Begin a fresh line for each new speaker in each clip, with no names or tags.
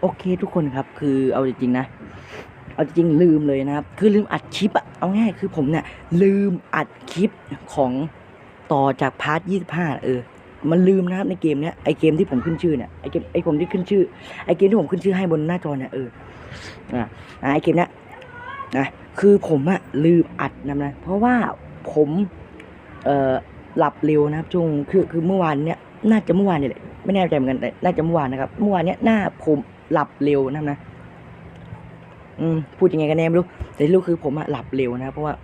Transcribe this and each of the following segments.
โอเคทุกคนครับ คือเอาจริงๆนะ เอาจริงๆลืมเลยนะครับ คือลืมอัดคลิปอะเอาง่ายคือผมเนี่ยลืมอัดคลิปของต่อจากพาร์ทยี่สิบห้าเออ มันลืมนะครับในเกมเนี้ยไอเกมที่ผมขึ้นชื่อเนี่ยไอเกมไอผมที่ขึ้นชื่อไอเกมที่ผมขึ้นชื่อให้บนหน้าจอเนี่ยเอออะอะไอเกมเนี้ยนะคือผมอะลืมอัดนะนะเพราะว่าผมเอ่อหลับเร็วนะครับช่วงคือคือเมื่อวานเนี่ยน่าจะเมื่อวานเนี่ยแหละไม่แน่ใจเหมือนกันแต่น่าจะเมื่อวานนะครับเมื่อวานเนี้ยหน้าผม หลับเร็วนะนะอืมพูดยังไงกันแน่ไม่รู้ แต่ที่รู้คือผมอะหลับเร็วนะเพราะว่า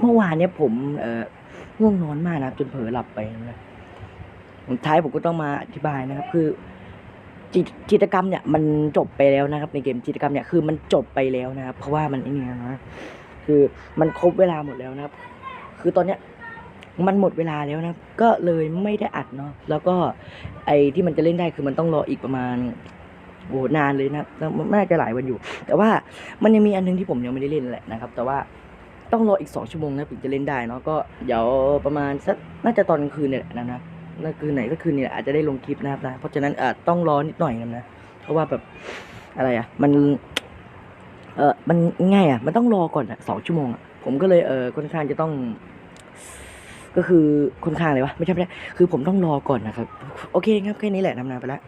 เมื่อวานเนี่ยผม เอ่อง่วงนอนมากนะจนเผลอหลับไปนะสุดท้ายผมก็ต้องมาอธิบายนะครับ คือจิตจิตกรรมเนี่ยมันจบไปแล้วนะครับ ในเกมจิตกรรมเนี่ยคือมันจบไปแล้วนะครับ เพราะว่ามันไอ้นี่นะคือมันครบเวลาหมดแล้วนะครับ คือตอนเนี้ยมันหมดเวลาแล้วนะ ก็เลยไม่ได้อัดเนาะ แล้วก็ไอ้ที่มันจะเล่นได้คือมันต้องรออีกประมาณ โอ้นานเลยนะแล้วน่าจะหลายวันอยู่ แต่ว่ามันยังมีอันนึงที่ผมยังไม่ได้เล่นแหละนะครับ แต่ว่าต้องรออีกสองชั่วโมงนะถึงจะเล่นได้เนาะก็เดี๋ยวประมาณสักน่าจะตอนกลางคืนเนี่ยแหละนะนะน่าคืนไหนก็คืนนี่แหละอาจจะได้ลงคลิปนะครับนะเพราะฉะนั้นอาจต้องรอนิดหน่อยนะนะเพราะว่าแบบอะไรอะ มันเออมันง่ายอะ มันต้องรอก่อนอะสองชั่วโมงอะผมก็เลยเออค่อนข้างจะต้อง ก็คือค่อนข้างเลยวะไม่ใช่ไม่ใช่คือผมต้องรอก่อนนะครับ โอเคครับแค่นี้แหละนำนาไปแล้ว